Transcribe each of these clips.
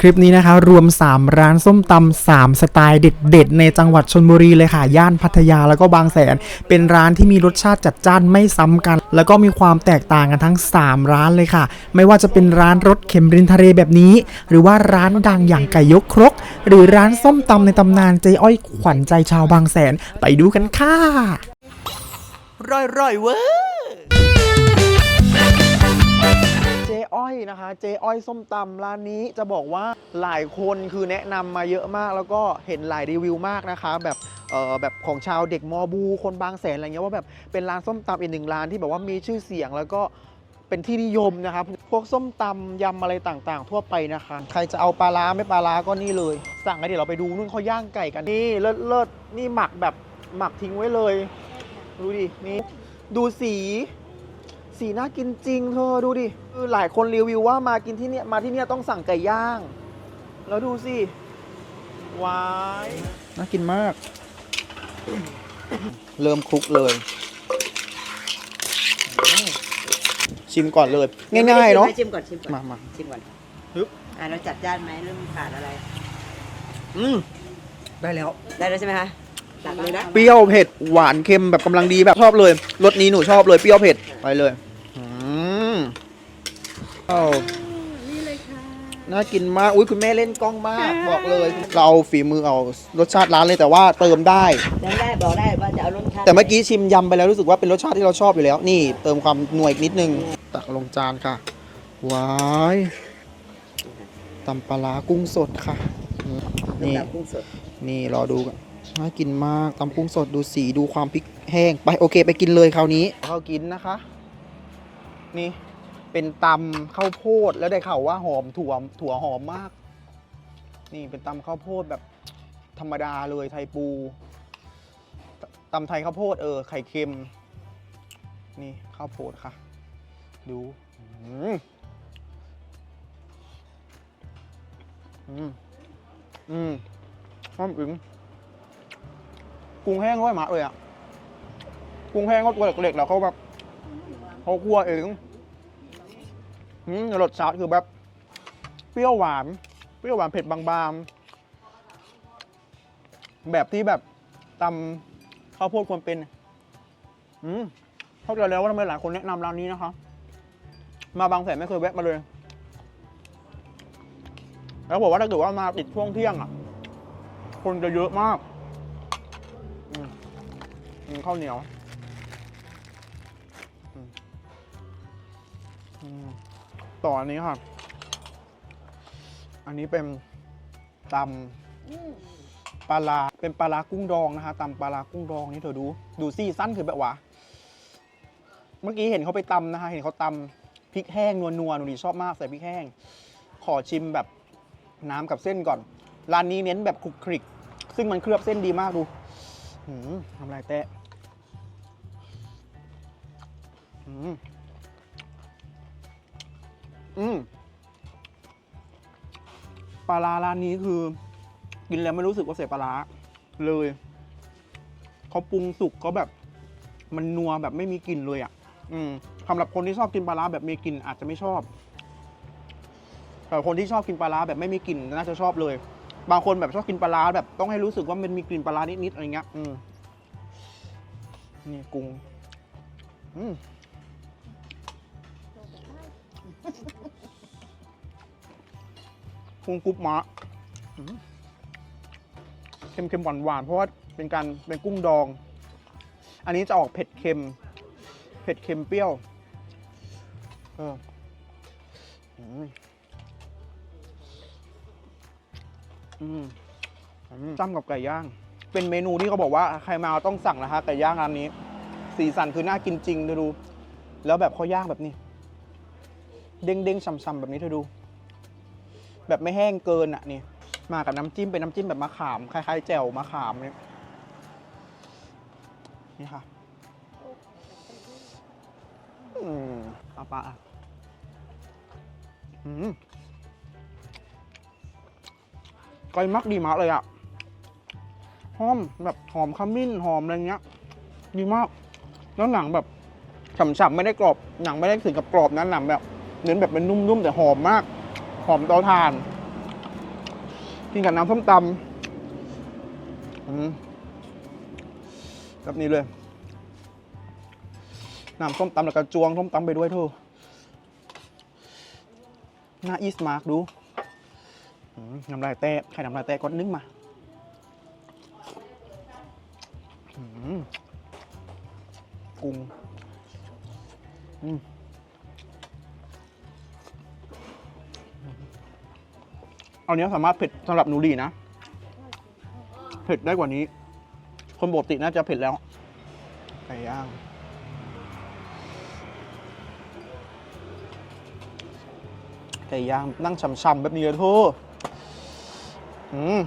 คลิปนี้นะคะ รวม 3 ร้านส้มตำ3สไตล์เด็ดๆ ในจังหวัดชนบุรีเลยค่ะ ย่านพัทยาแล้วก็บางแสน เป็นร้านที่มีรสชาติจัดจ้านไม่ซ้ำกัน แล้วก็มีความแตกต่างกันทั้ง 3 ร้านเลยค่ะ ไม่ว่าจะเป็นร้านรสเข็มรินทะเลแบบนี้ หรือว่าร้านดังอย่างไก่ยกครก หรือร้านส้มตำในตำนานเจอ้อยขวัญใจชาวบางแสนไปดูกันค่ะร่อยร่อยเว้เอ้อยนะคะ เจ๊อ้อยส้มตำร้านนี้จะบอกว่าหลายคนคือแนะนำมาเยอะมาก แล้วก็เห็นหลายรีวิวมากนะคะ แบบเออแบบของชาวเด็กมอบู คนบางแสนอะไรเงี้ยว่าแบบเป็นร้านส้มตำอีกหนึ่งร้านที่แบบว่ามีชื่อเสียงแล้วก็เป็นที่นิยมนะครับ พวกส้มตำยำอะไรต่างๆ ทั่วไปนะคะ ใครจะเอาปลาร้าไม่ปลาร้าก็นี่เลย สั่งกันเดี๋ยวเราไปดูนู่นเขาย่างไก่กันนี่เลิศเลิศนี่หมักแบบหมักทิ้งไว้เลย ดูดินี่ดูสี สีน่ากินจริงเธอดูดิคือหลายคนรีวิวว่ามากินที่เนี่ยมาที่เนี่ยต้องสั่งไก่ย่าง แล้วดูสิว้ายน่ากินมาก เริ่มคลุกเลยอืมชิมก่อนเลย ง่ายๆเนาะชิมก่อนชิมก่อนมามาชิมก่อนฮึบอ่าเราจัดจ้านไหมเรื่องขาดอะไร อืมได้แล้ว ได้แล้วใช่ไหมคะตักเลยนะ เปรี้ยวเผ็ดหวานเค็มแบบกำลังดีแบบชอบเลยรสนี้หนูชอบเลยเปรี้ยวเผ็ดไปเลยอืม อ้าวน่ากินมากอุ้ยคุณแม่เล่นกล้องมาก บอกเลย เราเอาฝีมือเอารสชาติร้านเลยแต่ว่าเติมได้ได้ได้บอกได้ว่าจะเอารสชาติแต่เมื่อกี้ชิมยำไปแล้วรู้สึกว่าเป็นรสชาติที่เราชอบอยู่แล้ว นี่เติมความหน่วยอีกนิดนึง ตักลงจานค่ะว้ายตำปลาร้ากุ้งสดค่ะ นี่น้ำกุ้งสดนี่รอดูกันน่ากินมากตำกุ้งสดดูสีดูความพริกแห้ง ไปโอเค ไปกินเลยคราวนี้ข้าวกินนะคะ นี่ เป็นตำข้าวโพดแล้วได้ข่าวว่าหอมถั่วถั่วหอมมาก นี่เป็นตำข้าวโพดแบบธรรมดาเลยไทยปูตำไทยข้าวโพดเออไข่เค็ม นี่ข้าวโพดค่ะ ดูอืมอืมอืมหอมอึงกุ้งแห้งร้อยหมาเลยอะ กุ้งแห้งเขาตัวเล็กๆแล้วเขาแบบเขาคั่วเอง รสชาติคือแบบ เปรี้ยวหวาน เปรี้ยวหวานเผ็ดบางๆ แบบที่แบบตำข้าวโพดควรเป็น อืมเข้าใจแล้วว่าทำไมหลายคนแนะนำร้านนี้นะคะ มาบางแสนไม่เคยแวะมาเลย แล้วบอกว่าถ้าเกิดว่ามาติดช่วงเที่ยงอะ คนจะเยอะมาก อืมข้าวเหนียว อืม ต่ออันนี้ค่ะ อันนี้เป็นตำปลาลาเป็นปลาลากุ้งดองนะคะตำปลาลากุ้งดองนี่เธอดู ดูซี่สั้นคือแบบว่าเมื่อกี้เห็นเขาไปตำนะคะ เห็นเขาตำพริกแห้งนัวๆหนูดีชอบมากใส่พริกแห้ง ขอชิมแบบน้ำกับเส้นก่อน ร้านนี้เน้นแบบคลุกคลิก ซึ่งมันเคลือบเส้นดีมากดูทำลายแตะ อืมปลาร้าร้านนี้คือ กินแล้วไม่รู้สึกว่าเสียปลาร้าเลยเขาปรุงสุกเขาแบบ มันนัวแบบไม่มีกลิ่นเลยอะ อืมสำหรับคนที่ชอบกินปลาร้าแบบมีกลิ่นอาจจะไม่ชอบแต่คนที่ชอบกินปลาร้าแบบไม่มีกลิ่นน่าจะชอบเลย บางคนแบบชอบกินปลาร้าแบบต้องให้รู้สึกว่ามันมีกลิ่นปลาร้านิดๆอะไรเงี้ยอืมนี่กุ้งอืม กุ้งกรุ๊บมะอืมเค็มๆหวานๆเพราะว่าเป็นการเป็นกุ้งดอง อันนี้จะออกเผ็ดเค็ม เผ็ดเค็มเปรี้ยวเอออืมอืมอืมจ้ำกับไก่ย่าง เป็นเมนูที่เขาบอกว่าใครมาต้องสั่งนะคะไก่ย่างร้านนี้ สีสันคือน่ากินจริงเธอดู แล้วแบบเขาย่างแบบนี้ เด้งเด้งๆช่ำๆแบบนี้เธอดู แบบไม่แห้งเกินอะนี่มากับน้ำจิ้มเป็นน้ำจิ้มแบบมะขามคล้ายๆแจ่วมะขามเนี่ยนี่ค่ะอืมเอาปลาอะอืมก้อยมักดีมากเลยอะหอมแบบหอมขมิ้นหอมอะไรเงี้ย ดีมาก แล้วหนังแบบฉ่ำๆไม่ได้กรอบหนังไม่ได้ถึงกับกรอบนะหนังแบบเน้นแบบเป็นนุ่มๆแต่หอมมาก หอมเตาถ่าน กินกับน้ำส้มตำอืมแบบนี้เลย น้ำส้มตำแล้วก็จวงส้มตำไปด้วยเถอะหน้าอีสมาร์กดูน้ำลายแตะไข่น้ำลายแตะก้อนนึงมาอืมกุ้ง อืม อาเนี้สามารถเผ็ดสำหรับหนูดีนะ เผ็ดได้กว่านี้ คนปกติน่าจะเผ็ดแล้ว ไก่ย่าง ไก่ย่างนั่งช่ำๆแบบนี้เลยเธออืม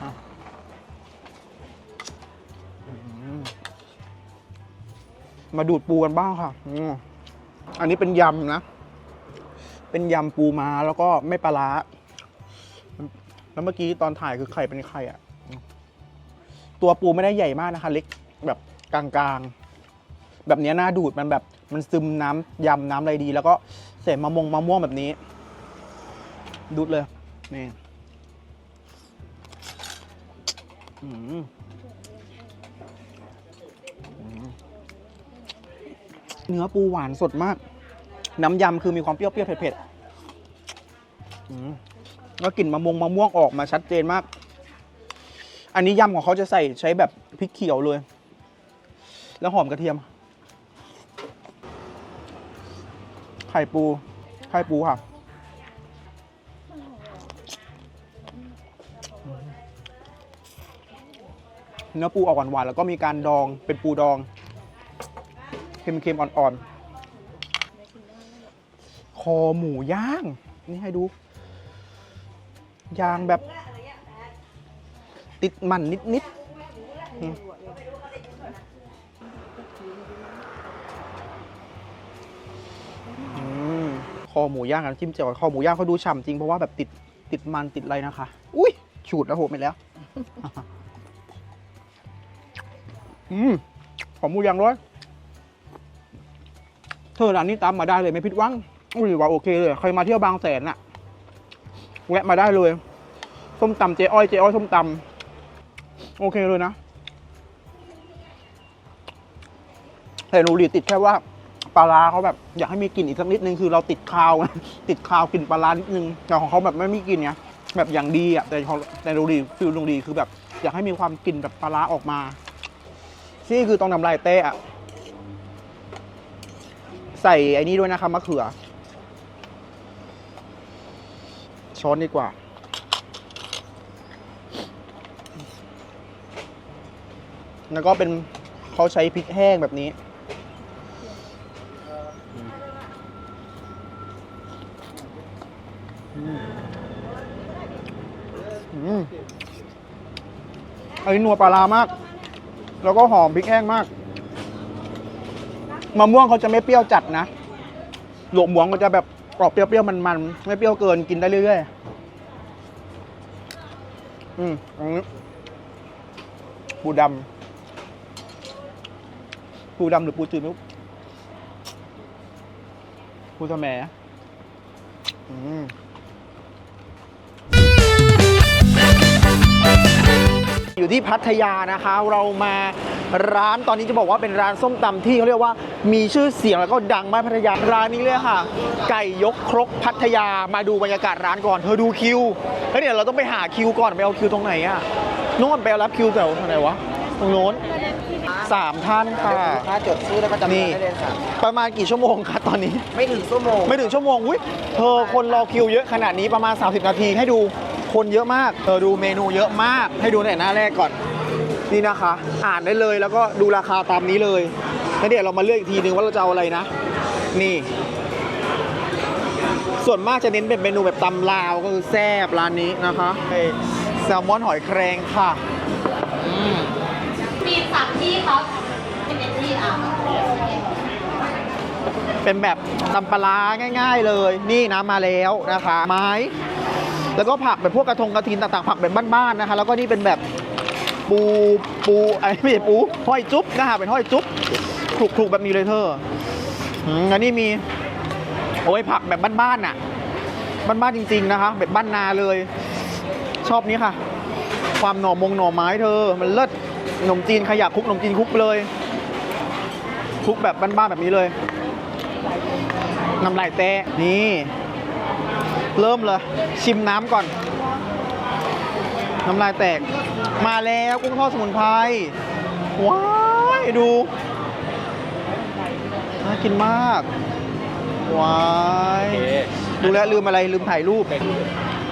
อะอืมาดูดปูกันบ้างค่ะ อันนี้เป็นยำนะ เป็นยำปูมาแล้วก็ไม่ปลาร้า แล้วเมื่อกี้ตอนถ่ายคือไข่เป็นไข่อะตัวปูไม่ได้ใหญ่มากนะคะ เล็กแบบกลางๆ แบบนี้น่าดูดมันแบบมันซึมน้ำยำน้ำอะไรดี แล้วก็เสร็มะมงมะม่วงแบบนี้ ดูดเลยนี่เนื้อปูหวานสดมาก น้ำยำคือมีความเปรี้ยวเปรี้ยวๆเผ็ดๆอืม แล้วกลิ่นมะม่วงมะม่วงออกมาชัดเจนมาก อันนี้ยำของเขาจะใส่ใช้แบบพริกเขียวเลย แล้วหอมกระเทียม ไข่ปู ไข่ปูค่ะเนื้อปูออกหวานๆแล้วก็มีการดองเป็นปูดองเค็มๆอ่อนๆ คอหมูย่าง นี่ให้ดู ย่างแบบ ติดมันนิดๆคอหมูย่างกับจิ้มแจ่วคอหมูย่างเขาดูฉ่ำจริงเพราะว่าแบบติดติดมันติดอะไรนะคะ อุ้ยฉูดแล้วโหไปแล้ว อืมขอหมูย่างร้อยเธอร้านนี้ตามมาได้เลยไม่ผิดหวัง อุ้ยว่าโอเคเลย ใครมาเที่ยวบางแสนน่ะ แวะมาได้เลย ส้มตำเจ๊อ้อยเจ๊อ้อยส้มตำโอเคเลยนะแต่หนูหลีติดแค่ว่าปลาร้าเขาแบบอยากให้มีกลิ่นอีกสักนิดนึงคือเราติดคาว ติดคาวกลิ่นปลาร้านิดนึงแต่ของเขาแบบไม่มีกลิ่นไงแบบอย่างดีอะแต่ของแต่หนูหลีฟิลหนูหลีคือแบบ อยากให้มีความกลิ่นแบบปลาร้าออกมานี่คือต้องนำลายเต้อะใส่ไอ้นี้ด้วยนะครับมะเขือ ช้อนดีกว่า แล้วก็เป็นเขาใช้พริกแห้งแบบนี้อืมอืมอันนี้นัวปลาร้ามาก แล้วก็หอมพริกแห้งมากมะม่วงเขาจะไม่เปรี้ยวจัดนะ หลวกหมวงก็จะแบบกรอบเปรี้ยวๆมันๆ ไม่เปรี้ยวเกินกินได้เรื่อยๆ อืมอันนี้ปูดำปูดำหรือปูจืดไม่รู้ปูสะแมอืมอยู่ที่พัทยานะคะ เรามา ร้านตอนนี้จะบอกว่าเป็นร้านส้มตำที่เขาเรียกว่ามีชื่อเสียงแล้วก็ดังมากพัทยาร้านนี้เลยค่ะ ไก่ยกครกพัทยามาดูบรรยากาศร้านก่อนเธอดูคิวแล้วเดี๋ยวเราต้องไปหาคิวก่อนไปเอาคิวตรงไหนอะโน่นไปเอารับคิวแถวตรงไหนวะตรงโน้นสามท่านค่ะถ้าจดซื้อแล้วก็จำนี่ได้เลยค่ะประมาณกี่ชั่วโมงคะตอนนี้ ไม่ถึงชั่วโมง ไม่ถึงชั่วโมงอุ้ยเธอคนรอคิวเยอะขนาดนี้ประมาณ 30 นาทีให้ดูคนเยอะมาก เธอดูเมนูเยอะมาก ให้ดูในหน้าแรกก่อน นี่นะคะ อ่านได้เลยแล้วก็ดูราคาตามนี้เลยแล้วเดี๋ยวเรามาเลือกอีกทีนึงว่าเราจะเอาอะไรนะ นี่ ส่วนมากจะเน้นเป็นเมนูแบบตำลาวก็คือแซ่บร้านนี้นะคะเอ้ยแซลมอนหอยแครงค่ะมีสามที่เขาเป็นที่อะเป็นแบบตำปลาร้าง่าย ๆเลย นี่นะมาแล้วนะคะ ไม้ แล้วก็ผักแบบพวกกระทงกระทินต่างๆผักแบบบ้านๆนะคะ แล้วก็นี่เป็นแบบ ปูปูไอ้ไม่ใช่ปูห้อยจุ๊บนะคะเป็นห้อยจุ๊บคลุกๆแบบนี้เลยเธออันนี้มีโอ้ยผักแบบบ้านๆน่ะบ้านๆจริง ๆนะคะ แบบบ้านนาเลย ชอบนี้ค่ะ ความหน่อมงหน่อไม้เธอ มันเลิศขนมจีนขยะคลุกขนมจีนคลุกไปเลยคลุกแบบบ้านๆแบบนี้เลยน้ำลายแตะนี่ เริ่มเลย ชิมน้ำก่อน น้ำลายแตก มาแล้วกุ้งทอดสมุนไพร ว้ายดู น่ากินมาก ว้ายโอเคดูแลวลืมอะไรลืมถ่ายรูป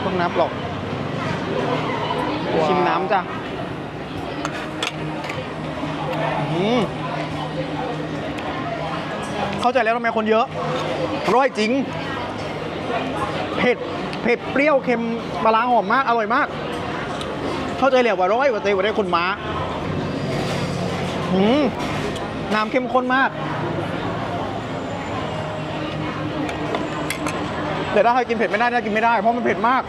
ต้องนับหรอก ชิมน้ำจ้ะอืมเข้าใจแล้วทำไมคนเยอะอร่อยจริง เผ็ด เผ็ดเปรี้ยวเค็มปลาร้าหอมมาก อร่อยมาก เข้าใจแล้วว่าร้อยว่าเตยว่าได้คนม้าอืมน้ำเข้มข้นมาก แต่ถ้าใครกินเผ็ดไม่ได้น่ากินไม่ได้ เพราะมันเผ็ดมาก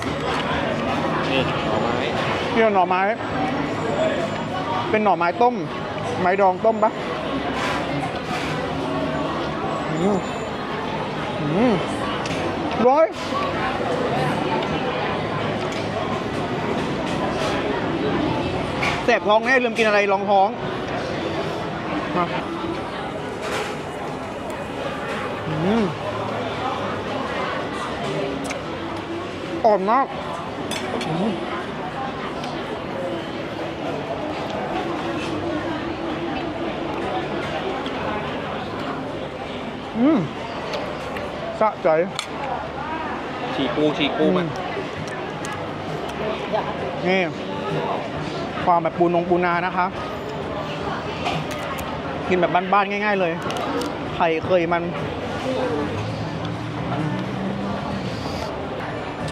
นี่หน่อไม้นี่หน่อไม้ เป็นหน่อไม้ต้ม ไม้ดองต้มปะอืมอืมร้อย แสบท้องแน่ลืมกินอะไรรองท้องมาอืมอ่อนมากอืมสะใจ ฉีกปูฉีกปูมันนี่ ความแบบปูนงปูนานะคะ กินแบบบ้านๆง่าย ๆ เลยไข่เคยมัน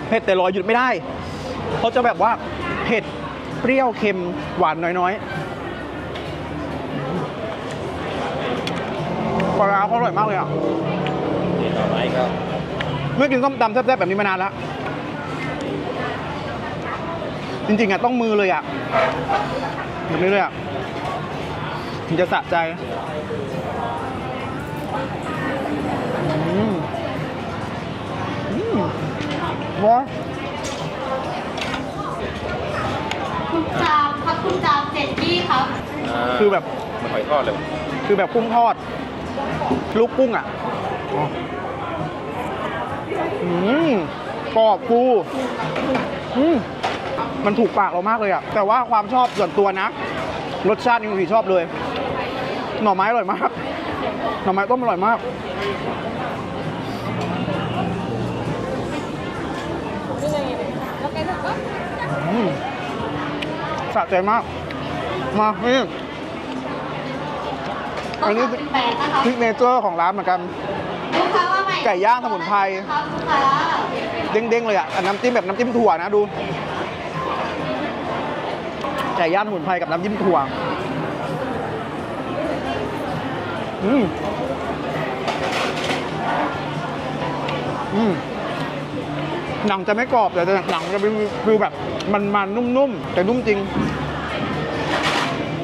เผ็ดแต่รอหยุดไม่ได้เขาจะแบบว่าเผ็ดเปรี้ยวเค็มหวานน้อยๆปลาร้าเขาอร่อยมากเลยอะนี่หน่อไม้ก็ไม่กินส้มตำแซ่บๆแบบนี้มานานแล้ว จริงๆอะต้องมือเลยอะแบบนี้เลยอะถึงจะสะใจอืมอืมว้าคุณจามครับคุณจามเจ็ดที่ครับาคือแบบมันหอยทอดเลยคือแบบกุ้งทอด ลูกกุ้งอะอืมกรอบฟูอืม มันถูกปากเรามากเลยอะแต่ว่าความชอบส่วนตัวนะ รสชาตินี่พี่ชอบเลย หน่อไม้อร่อยมาก หน่อไม้ต้มอร่อยมากอืมสะใจมาก มานี่อันนี้สิบแปดนะครับซิกเนเจอร์ของร้านเหมือนกันลูกค้าว่าใหม่ไก่ย่างสมุนไพรครับลูกค้าเด้งๆเลยอะอันน้ำจิ้มแบบน้ำจิ้มถั่วนะดูไก่ย่างสมุนไพรกับน้ำจิ้มถั่วอืมอืมหนังจะไม่กรอบแต่หนังจะเป็นฟิลแบบมันๆนุ่มๆ แต่นุ่มจริง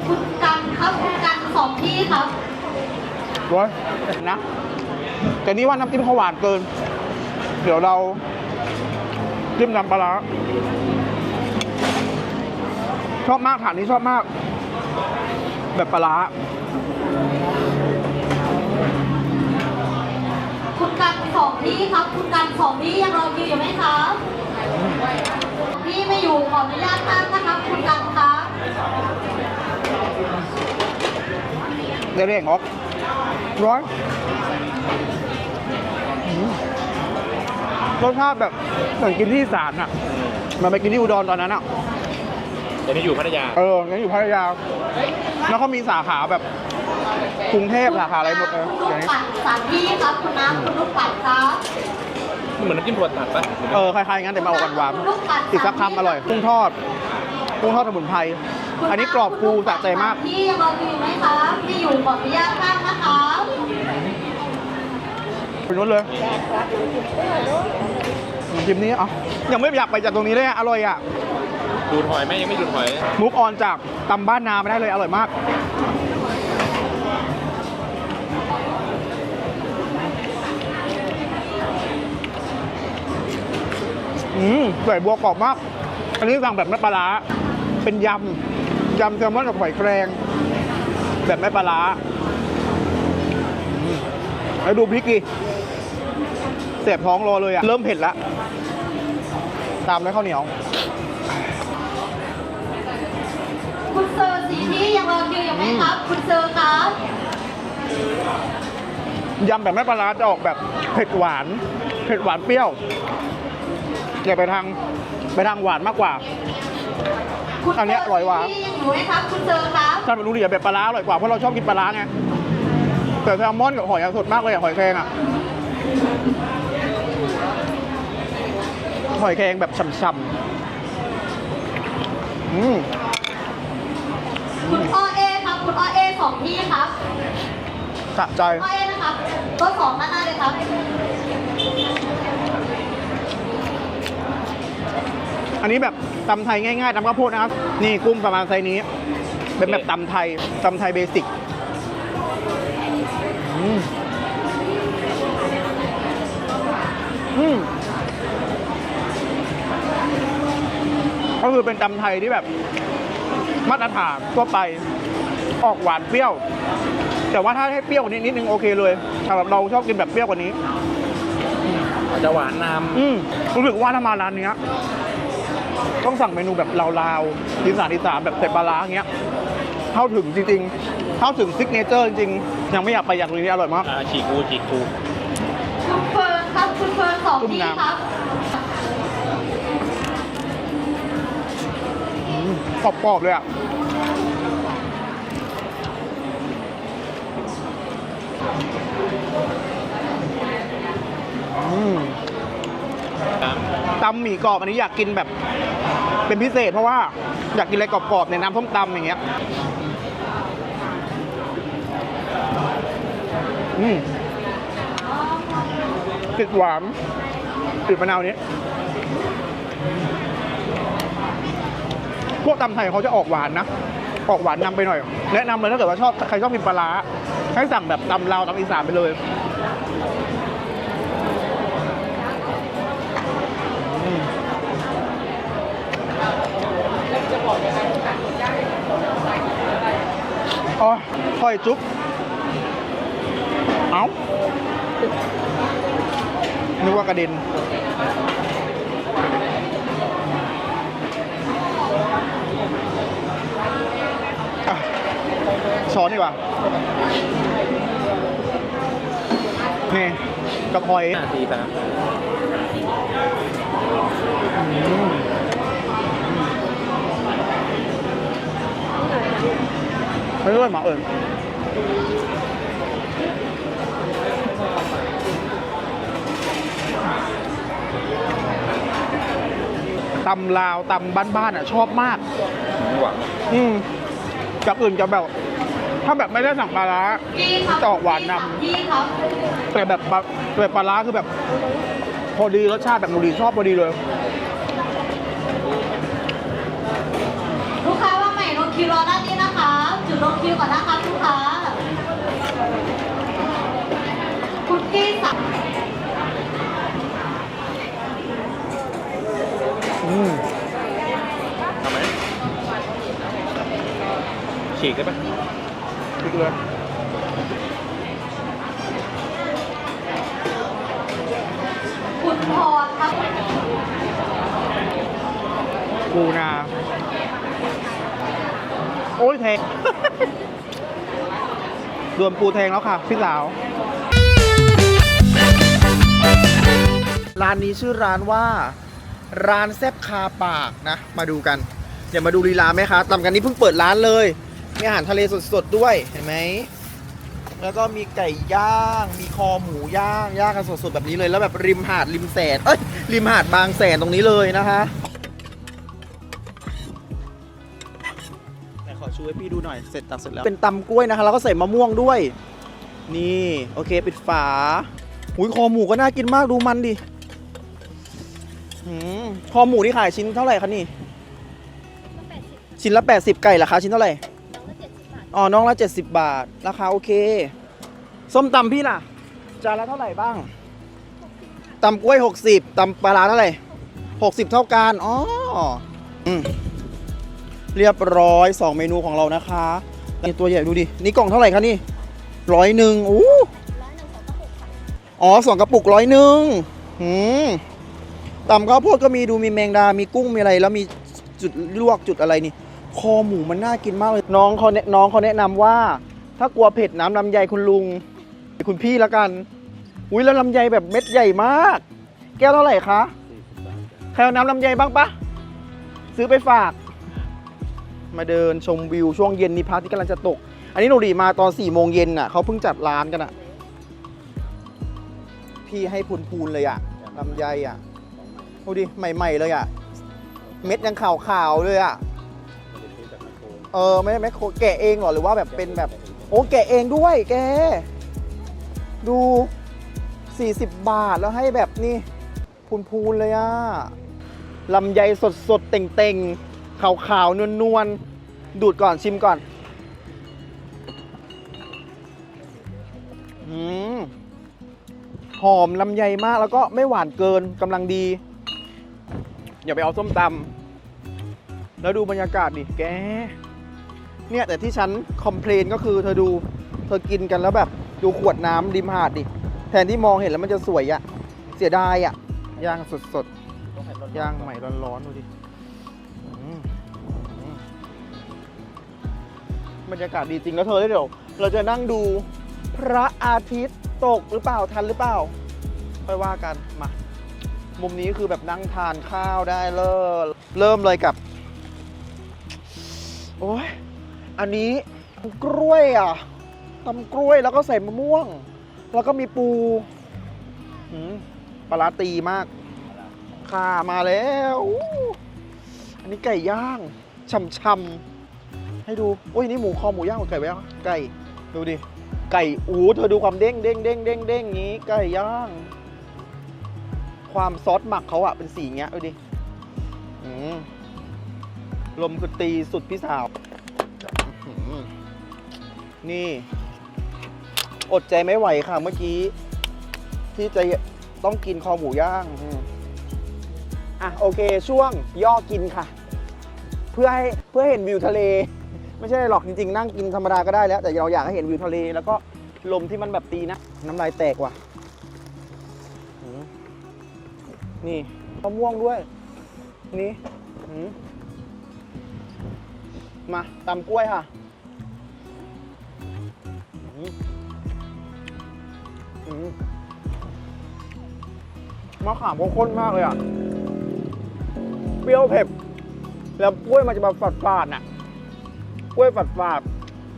คุณกันครับ คุณกันสองที่ครับร้อยนะ แต่นี่ว่าน้ำจิ้มเขาหวานเกิน เดี๋ยวเราจิ้มน้ำปลาร้า ชอบมากฐานนี้ชอบมาก แบบปลาร้าคุณกันสองที่ครับ คุณกันสองที่ยังรอคิวอยู่ไหมครับพี่ไม่อยู่ขออนุญาตท่านนะครับ คุณกันครับเรียกๆออกร้อยอืมรสชาติแบบเหมือนกินที่อีสานอะ มันไปกินที่อุดรตอนนั้นอะ แต่นี่อยู่พัทยา เอองั้นอยู่พัทยา แล้วเขามีสาขาแบบกรุงเทพสาขาอะไรหมดเลยคุณอลูย่างกนี้ ปัดสามที่ครับคุณน้ำคุณลูกปัดครับเหมือนน้ำจิ้มถั่วตัดปะเออคล้ายๆงั้นแต่มาออกหวานๆอีกสักคำอร่อยกุ้งทอดกุ้งทอดสมุนไพรอันนี้กรอบฟูสะใจมากพี่ยังรอคิวอยู่ไหมครับพี่อยู่ขออนุญาตท่านนะครับไปนู้นเลยจิมนี้เอะยังไม่อยากไปจากตรงนี้เลยอะอร่อยอะ ดูดหอยไหมยังไม่ดูดหอยมุกออนจากตำบ้านนาไม่ได้เลยอร่อยมาก อืมใส่บัวกรอบมาก อันนี้สั่งแบบไม่ปลาร้าเป็นยำ ยำแซลมอนกับหอยแครง แบบไม่ปลาร้าแล้วดูพริกดิเสียบท้องรอเลยอะเริ่มเผ็ดละ ตามด้วยข้าวเหนียว เซอร์สีที่ยังรอคิวอยู่ไหมครับ คุณเซอร์ครับ ยำแบบไม่ปลาร้าจะออกแบบเผ็ดหวาน เผ็ดหวานเปรี้ยวจะไปทางไปทางหวานมากกว่า คุณอันเนี้ยอร่อยกว่าที่ยังอยู่ไหมครับ คุณเซอร์ครับ ถ้าเป็นลูกเรียแบบปลาร้าอร่อยกว่าเพราะเราชอบกินปลาร้าไงแต่แซลมอนกับหอยอะสดมากเลยอะหอยแครงอะหอยแครงแบบฉ่ำๆอืม คุณอเอครับ คุณอเอสองที่ครับสะใจ อเอนะครับโต๊ะสองด้านหน้าเลยครับ อันนี้แบบตำไทยง่ายๆตำข้าวโพดนะครับ นี่กุ้งประมาณไซส์นี้ เป็นแบบตำไทยตำไทยเบสิกอืมอืมก็คือเป็นตำไทยที่แบบ มาตรฐานทั่วไปออกหวานเปรี้ยว แต่ว่าถ้าให้เปรี้ยวกว่านี้นิดนึงโอเคเลยสำหรับเราชอบกินแบบเปรี้ยวกว่านี้ อาจจะหวานนอืมรู้สึกว่าถ้ามาร้านเนี้ยต้องสั่งเมนูแบบลาวๆอีสานอีสานแบบเผ็ดปลาร้าอย่างเงี้ยเข้าถึงจริงๆ เข้าถึงซิกเนเจอร์จริงๆ ยังไม่อยากไปอยากเลยนี่อร่อยมากำอ่าฉีกกูฉีกกู คุณเฟิร์นครับ คุณเฟิร์นสองที่ครับ กรอบๆเลยอะอืมครับตำหมี่กรอบอันนี้อยากกินแบบ เป็นพิเศษเพราะว่าอยากกินอะไรกรอบๆในน้ำส้มตำอย่างเงี้ยอืมติดหวานติดมะนาวนี้ พวกตำไทยเขาจะออกหวานนะ ออกหวานนำไปหน่อย แนะนำเลยถ้าเกิดว่าชอบใครชอบกินปลาร้าให้สั่งแบบตำลาวตำอีสานไปเลยอ๋อคอยจุ๊บ เอ้านึกว่ากระเด็น อะ ช้อนดีกว่า นี่กระเพอยห้าสี่สามไม่รู้เลยหมาเอิญตำลาวตำบ้านๆอะ ชอบมากหวังอืมกับอื่นจะแบบ ถ้าแบบไม่ได้สั่งปลาร้าที่ครับจะออกหวานนที่ครับแต่แบบปลาแต่ปลาร้าคือแบบ พอดีรสชาติแบบหนูดีชอบพอดีเลยลูกค้าว่าใหม่ลงคิวรอด้านนี้นะคะ จุดลงคิวก่อนนะคะลูกค้าคุณกี้สั่งอืมทำไหมฉีกได้ปะ อีกเลยคุณพรครับปูนา โอ้ยแทงรวมปูแทงแล้วค่ะ พี่สาว ร้านนี้ชื่อร้านว่า ร้านแซบคาปากนะ มาดูกันอย่ามาดูลีลาไหมคะตำกันนี้เพิ่งเปิดร้านเลย มีอาหารทะเลสดๆด้วยเห็นไหมแล้วก็มีไก่ย่าง มีคอหมูย่างย่างกันสดๆแบบนี้เลย แล้วแบบริมหาดริมแสนเอ้ยริมหาดบางแสนตรงนี้เลยนะคะไหนขอช่วยพี่ดูหน่อยเสร็จตักเสร็จแล้วเป็นตำกล้วยนะคะแล้วก็ใส่มะม่วงด้วย นี่โอเคปิดฝาหุยคอหมูก็น่ากินมากดูมันดิหืมคอหมูที่ขายชิ้นเท่าไหร่คะนี่ชิ้นละ80ไก่ราคาชิ้นเท่าไหร่ อ๋อ น้องละ 70 บาท ราคาโอเค ส้มตำพี่ล่ะ จานละเท่าไหร่บ้าง ตำกล้วย 60 ตำปลาร้าเท่าไหร่ 60 เท่ากัน อ๋ออืมเรียบร้อย 2 เมนูของเรานะคะนี่ตัวใหญ่ดูดิ นี่กล่องเท่าไหร่คะนี่ร้อยหนึ่งอู้อ๋อสองกระปุกร้อยหนึ่งหืมตำข้าวโพดก็มีดูมีแมงดา มีกุ้ง มีอะไร แล้วมีจุดลวกจุดอะไรนี่ คอหมูมันน่ากินมากเลย น้องเขาแนะน้องเขาแนะนำว่า ถ้ากลัวเผ็ดน้ำลำไยคุณลุง คุณพี่ละกัน อุ้ยแล้วลำไยแบบเม็ดใหญ่มาก แก้วเท่าไหร่คะใครเอาน้ำลำไยบ้างปะซื้อไปฝาก มาเดินชมวิวช่วงเย็นนี้พระอาที่กำลังจะตก อันนี้หนูดีมาตอน4ี่โมงเย็นน่ะเขาเพิ่งจัดร้านกันอะ พี่ให้พูนๆเลยอะลำไยอะดูดิใหม่ ๆ เลยอะ เม็ดยังขาวๆเลยอะ ออไม่ไม่โคแกะเองเหรอหรือว่าแบบเป็นแบบ โอ้แกะเองด้วยแก ดู 40 บาทแล้วให้แบบนี่พูนๆเลยอะลำไยสดสดๆ เต่งๆ ขาวๆ นวลๆ ดูดก่อนชิมก่อน อืมหอมลำไยมากแล้วก็ไม่หวานเกินกำลังดี อย่าไปเอาส้มตำแล้วดูบรรยากาศดิแก เนี่ยแต่ที่ฉันคอมเพลนก็คือเธอดูเธอกินกันแล้วแบบดูขวดน้ำริมหาดดิ แทนที่มองเห็นแล้วมันจะสวยอะเสียดายอะย่างสดๆย่างใหม่ร้อนๆดูดิอืมอืมบรรยากาศดีจริงแล้วเธอเดี๋ยว เราจะนั่งดูพระอาทิตย์ตกหรือเปล่าทันหรือเปล่าค่อยว่ากันมา มุมนี้คือแบบนั่งทานข้าวได้เริ่มเริ่มเลยกับ โอ้ย อันนี้กล้วยอะตำกล้วยแล้วก็ใส่มะม่วง แล้วก็มีปูหืมปลาร้าตีมากข่ามาแล้วอู้อันนี้ไก่ย่างช่ำๆให้ดู โอ้ยนี่หมูคอหมูย่างกับไก่แว้ไก่ ดูดิ ไก่อูเธอดูความเด้งเด้งเด้งเด้งเด้งงี้ ไก่ย่าง ความซอสหมักเขาอะเป็นสีเงี้ยดูดิอืมลมคือตีสุดพี่สาว นี่ อดใจไม่ไหวค่ะเมื่อกี้ ที่จะต้องกินคอหมูย่างอืมอะโอเค ช่วงย่อกินค่ะ เพื่อให้เพื่อให้เห็นวิวทะเล ไม่ใช่หรอกจริงๆ นั่งกินธรรมดาก็ได้แล้ว แต่เราอยากให้เห็นวิวทะเล แล้วก็ลมที่มันแบบตีนะน้ำลายแตกว่ะอืมนี่มะม่วงด้วย นี่อืมมาตำกล้วยค่ะ มอืมมะขามข้นมากเลยอะ เปรี้ยวเผ็ด แล้วกล้วยมันจะแบบฝาดๆน่ะ กล้วยฝาดฝาด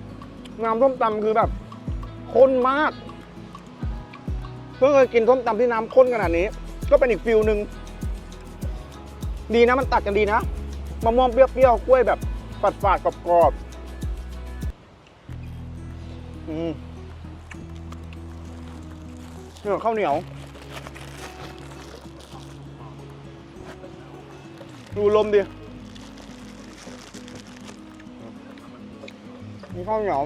ๆน้ำส้มตำคือแบบข้นมาก เพิ่งเคยกินส้มตำที่น้ำข้นขนาดนี้ ก็เป็นอีกฟิลหนึ่ง ดีนะมันตัดกันดีนะ มะม่วงเปรี้ยวๆ กล้วยแบบฝาดฝาดๆกรอบๆ อืมเหนียวข้าวเหนียว ดูลมดิมีข้าวเหนียว